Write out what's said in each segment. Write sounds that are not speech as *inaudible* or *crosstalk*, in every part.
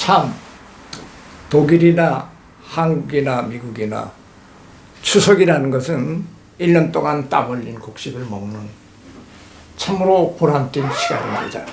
참 독일이나 한국이나 미국이나 추석이라는 것은 1년 동안 땀 흘린 곡식을 먹는 참으로 보람된 시간입니다.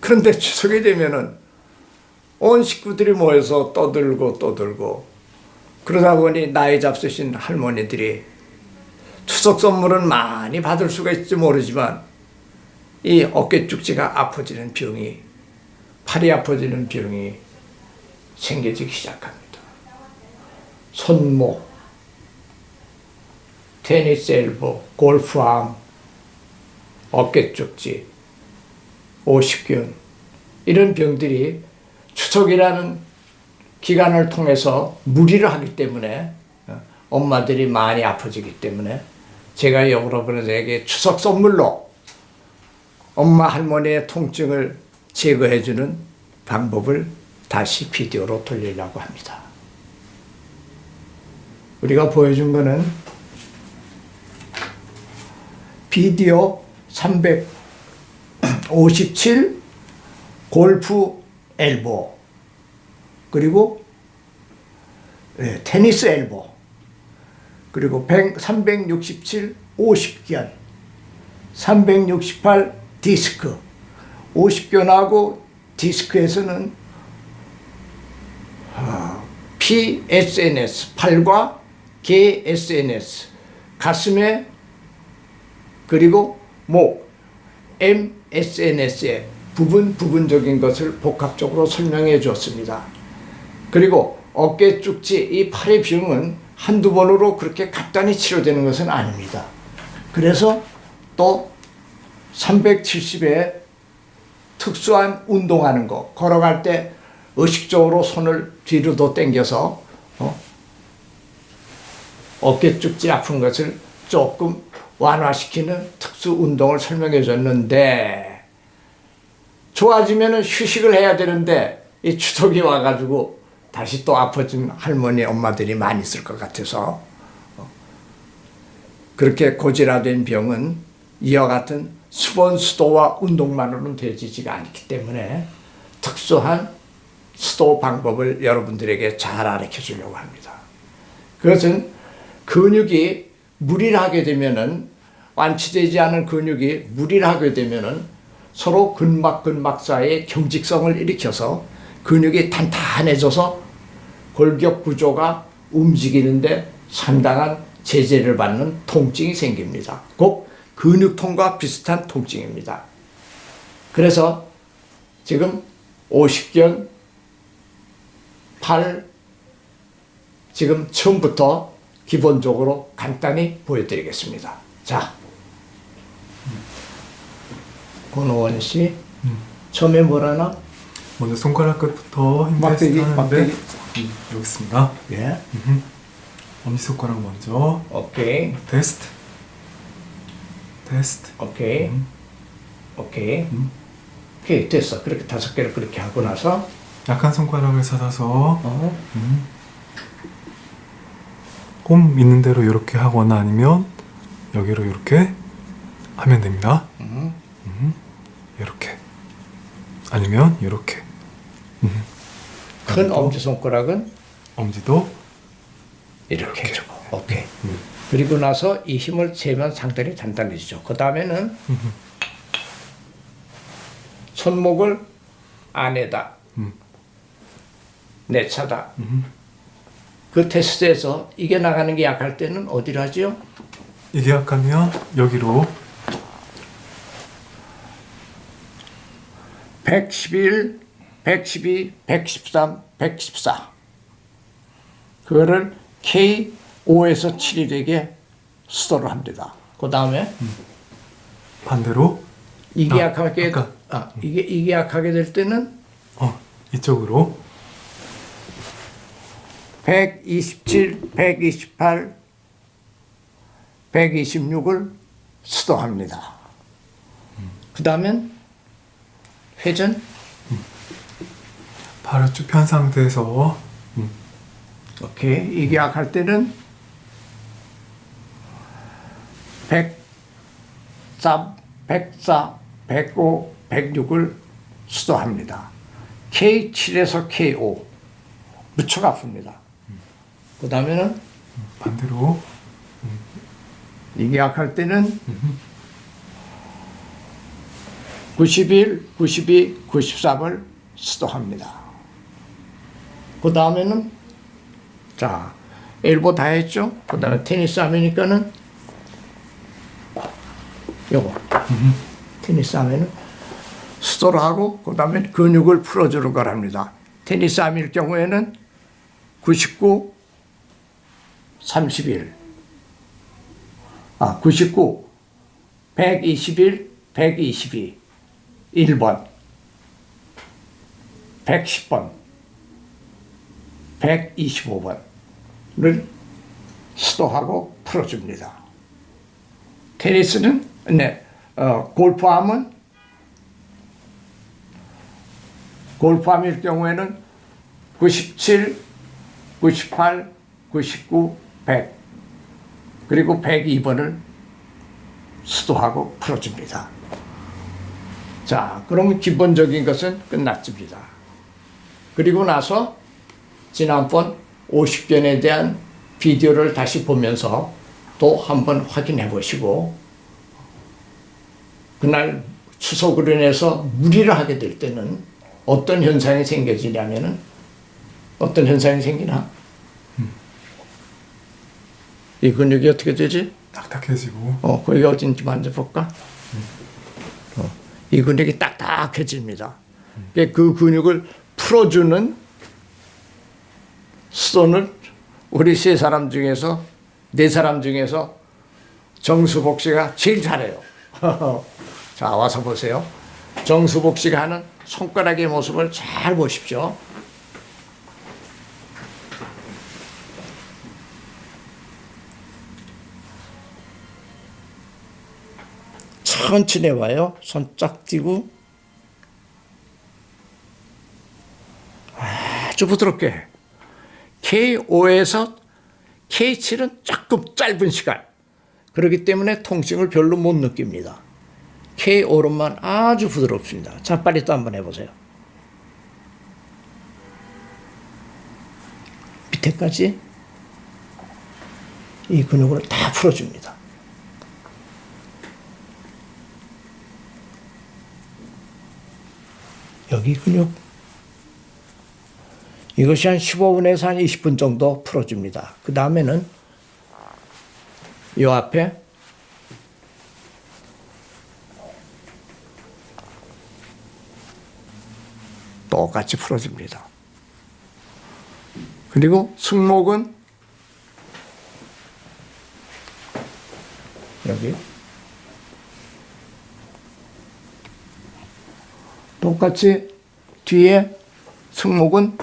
그런데 추석이 되면은 온 식구들이 모여서 떠들고 떠들고 그러다 보니 나이 잡수신 할머니들이 추석 선물은 많이 받을 수가 있을지 모르지만 이 어깨 쭉지가 아파지는 병이 팔이 아파지는 병이 생겨지기 시작합니다. 손목, 테니스 엘보, 골프암, 어깨 쭉지, 오십견 이런 병들이 추석이라는 기간을 통해서 무리를 하기 때문에 어, 엄마들이 많이 아파지기 때문에 제가 여러분에게 추석 선물로 엄마 할머니의 통증을 제거해주는 방법을 다시 비디오로 돌리려고 합니다. 우리가 보여준 거는 비디오 357 골프 엘보 그리고 예, 테니스 엘보 그리고 100, 367 50견 368 디스크 50견하고 디스크에서는 아, PSNS 팔과 GSNS 가슴에 그리고 목 MSNS의 부분 부분적인 것을 복합적으로 설명해 주었습니다. 그리고 어깨 쭉지 이 팔의 병은 한두 번으로 그렇게 간단히 치료되는 것은 아닙니다. 그래서 또 370에 특수한 운동하는 거 걸어갈 때 의식적으로 손을 뒤로도 당겨서 어? 어깨 쭉지 아픈 것을 조금 완화시키는 특수 운동을 설명해 줬는데 좋아지면은 휴식을 해야 되는데 이 추석이 와가지고 다시 또 아파진 할머니 엄마들이 많이 있을 것 같아서 어, 그렇게 고질화된 병은 이와 같은 수본 수도와 운동만으로는 되지가 않기 때문에 특수한 수도 방법을 여러분들에게 잘 알려 주려고 합니다. 그것은 근육이 무리를 하게 되면은 완치되지 않은 근육이 무리를 하게 되면은 서로 근막 근막 사이의 경직성을 일으켜서 근육이 탄탄해져서 골격 구조가 움직이는데 상당한 제재를 받는 통증이 생깁니다. 곧 근육통과 비슷한 통증입니다. 그래서 지금 50견 팔 지금 처음부터 기본적으로 간단히 보여드리겠습니다. 자, 권호원 씨, 처음에 뭐라나? 먼저 손가락 끝부터 힘 막대기, 막대기. 음, 여기 있습니다. 예, 음흠. 엄지손가락 먼저 오케이, 테스트 테스트 오케이, 음. 오케이, 음. 오케이 됐어. 그렇게 다섯 개를 그렇게 하고 나서 약한 손가락을 찾아서 어, 음. 홈 있는 대로 이렇게 하거나 아니면 여기로 이렇게 하면 됩니다. 음, 음. 이렇게 아니면 이렇게 음. 큰또 엄지 손가락은 엄지도 이렇게 이렇게. 해주고, 오케이. 음. 그리고 나서 이 힘을 재면 상당히 단단해지죠. 그 다음에는. 손목을 안에다 음. 내 차다. 음. 그 테스트에서 이게 나가는 게 약할 때는 어디로 하죠? 이게 약하면 여기로 111, 112, 113, 114. 그거를 K5에서 7이 되게 수도를 합니다. 그 다음에 반대로? 이게 아, 약하게 아까. 아, 이게 이게 약하게 될 때는 어 이쪽으로. 127, 128, 126을 수도합니다. 그 다음엔 회전? 발을 쭉편 상태에서. 음, 오케이. 이게 약할 때는 103, 104, 105, 106을 수도합니다. K7에서 K5 무척 아픕니다. 그 다음에는 반대로 이게 약할 때는 91, 92, 93을 수도합니다. 그 다음에는 자 엘보 다 했죠. 그 다음에 테니스 하면니까는 요거. 테니스 하면은 수도를 하고 그 다음에 근육을 풀어주는 거랍니다. 테니스 함일 경우에는 99, 31, 아, 99, 121, 122, 1번, 110번, 125번을 수도하고 풀어줍니다. 테니스는, 네, 어, 골프함은, 골프함일 경우에는 97, 98, 99, 100, 그리고 102번을 수도하고 풀어줍니다. 자, 그러면 기본적인 것은 끝났습니다. 그리고 나서 지난번 50견에 대한 비디오를 다시 보면서 또 한번 확인해 보시고 그날 추석으로 인해서 무리를 하게 될 때는 어떤 현상이 생겨지냐면은 어떤 현상이 생기나? 이 근육이 어떻게 되지? 딱딱해지고 어, 거기가 어딘지 만져볼까? 어, 이 근육이 딱딱해집니다. 그그 근육을 풀어주는 수도는 우리 세 사람 중에서 네 사람 중에서 정수복 씨가 제일 잘해요. *laughs* 자 와서 보세요. 정수복 씨가 하는 손가락의 모습을 잘 보십시오. 천천히 와요. 손 쫙 띄고 아주 부드럽게 K5에서 K7은 조금 짧은 시간 그렇기 때문에 통증을 별로 못 느낍니다. K5로만 아주 부드럽습니다. 자 빨리 또 한번 해보세요. 밑에까지 이 근육을 다 풀어줍니다. 여기 근육 이것이 한 15분에서 한 20분 정도 풀어줍니다. 그 다음에는 이 앞에 똑같이 풀어줍니다. 그리고 승목은 여기 똑같이 뒤에 승목은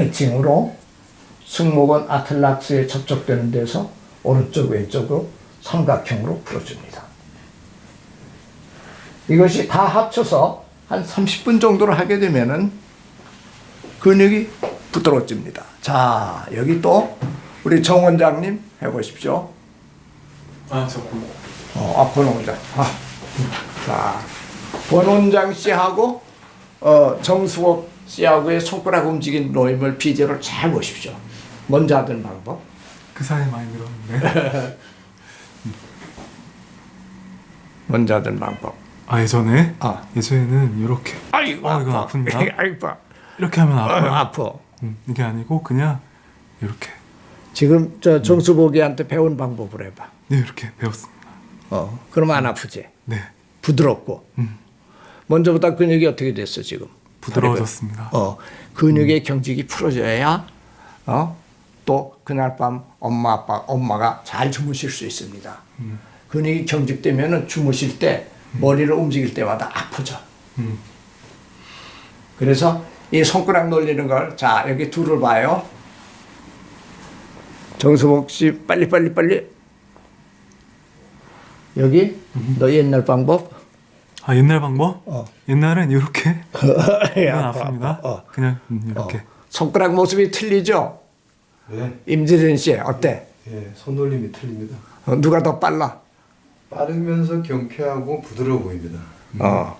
대칭으로 승목은 아틀락스에 접촉되는 데서 오른쪽 왼쪽으로 삼각형으로 풀어줍니다. 이것이 다 합쳐서 한 30분 정도를 하게 되면은 근육이 부드러워집니다. 자, 여기 또 우리 정 원장님 해보십시오. 아저 어, 아, 권 원장. 아, 자, 권 원장 씨하고 어, 정수옥 씨하고의 손가락 움직인 노임을 비디오를 잘 보십시오. 먼저 하던 방법. 그 사이에 많이 늘었는데 *laughs* 먼저 하던 방법. 아 예전에 아. 예전에는 이렇게 아이고, 아, 아파. 아픕니다. *laughs* 아이고, 아파. 이렇게 하면 어, 아파요. 아파. 음, 이게 아니고 그냥 이렇게 지금 저 정수복이한테 배운 방법으로 해봐. 네 이렇게 배웠습니다. 어, 그러면 안 아프지. 네 부드럽고. 음. 먼저보다 근육이 어떻게 됐어 지금? 부드러워졌습니다. 어, 근육의 경직이 풀어져야 어, 또 그날 밤 엄마 아빠 엄마가 잘 주무실 수 있습니다. 근육이 경직되면은 주무실 때 머리를 움직일 때마다 아프죠. 음. 그래서 이 손가락 놀리는 걸 자 여기 둘을 봐요. 정수복 씨 빨리 빨리 빨리 여기 너 옛날 방법 아 옛날 방법? 어. 옛날엔 이렇게 *laughs* 이건 아파, 아픕니다. 아파. 어. 그냥 음, 이렇게 어. 손가락 모습이 틀리죠. 네, 임재진 씨 어때? 예, 손놀림이 틀립니다. 어, 누가 더 빨라? 빠르면서 경쾌하고 부드러워 보입니다. 어,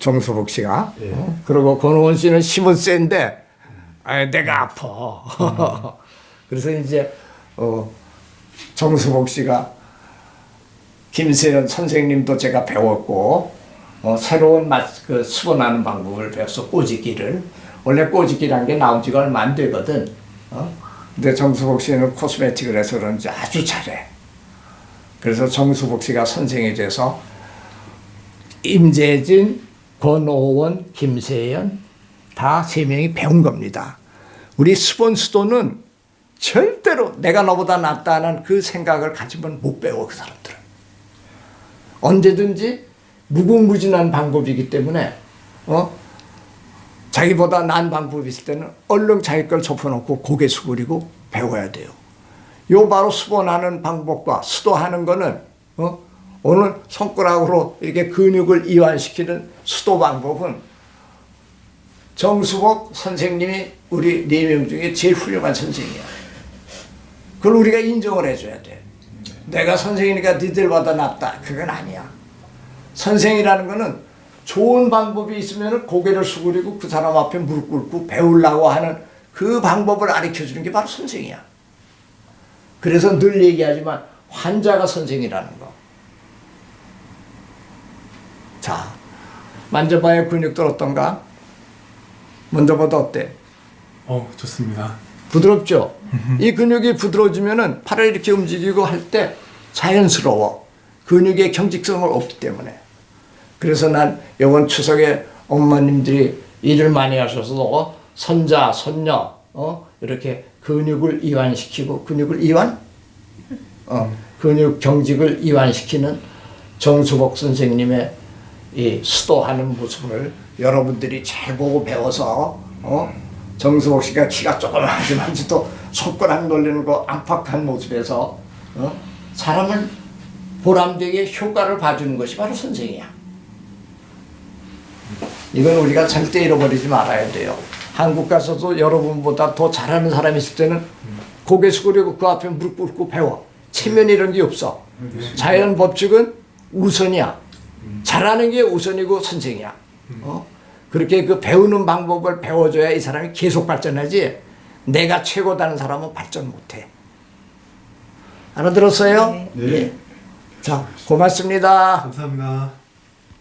정수복 씨가. 예. 어? 그리고 권호원 씨는 힘은 센데, 아, 내가 아파. *laughs* 그래서 이제 어, 정수복 씨가 김세연 선생님도 제가 배웠고 어, 새로운 맛, 그 수건하는 방법을 배웠어 꼬지기를 원래 꼬지기란 게 나온 지가 얼마 안 되거든. 어? 근데 정수복 씨는 코스메틱을 해서 그런지 아주 잘해. 그래서 정수복 씨가 선생이 돼서 임재진, 권오원, 김세연 다 세 명이 배운 겁니다. 우리 스폰스도는 절대로 내가 너보다 낫다는 그 생각을 가지면 못 배워 그 사람들은. 언제든지 무궁무진한 방법이기 때문에 어 자기보다 나은 방법이 있을 때는 얼른 자기 걸 접어놓고 고개 숙이고 배워야 돼요. 요 바로 수본하는 방법과 수도하는 거는 어? 오늘 손가락으로 이렇게 근육을 이완시키는 수도 방법은 정수복 선생님이 우리 네 명 중에 제일 훌륭한 선생이야. 그걸 우리가 인정을 해줘야 돼. 내가 선생이니까 니들보다 낫다. 그건 아니야. 선생이라는 거는 좋은 방법이 있으면 고개를 숙이고 그 사람 앞에 무릎 꿇고 배우려고 하는 그 방법을 가르쳐 주는 게 바로 선생이야. 그래서 늘 얘기하지만 환자가 선생이라는 거. 자, 만져봐야 근육들 어떤가? 먼저보다 어때? 어 좋습니다. 부드럽죠? 이 근육이 부드러워지면은 팔을 이렇게 움직이고 할 때 자연스러워. 근육의 경직성을 없기 때문에. 그래서 난 이번 추석에 어머님들이 일을 많이 하셔서 손자, 손녀, 어, 이렇게 근육을 이완시키고, 근육을 이완? 어, 근육 경직을 이완시키는 정수복 선생님의 이 수도하는 모습을 여러분들이 잘 보고 배워서 어? 정수복 씨가 키가 조그마하지만도 손가락 놀리는 거 안팎한 모습에서 어? 사람을 보람되게 효과를 봐주는 것이 바로 선생이야. 이건 우리가 절대 잃어버리지 말아야 돼요. 한국 가서도 여러분보다 더 잘하는 사람이 있을 때는 고개 숙이고 그 앞에 무릎 꿇고 배워. 체면 이런 게 없어. 자연 법칙은 우선이야. 잘하는 게 우선이고 선생이야. 어? 그렇게 그 배우는 방법을 배워줘야 이 사람이 계속 발전하지. 내가 최고다는 사람은 발전 못해. 알아들었어요? 네. 예. 자, 고맙습니다. 감사합니다.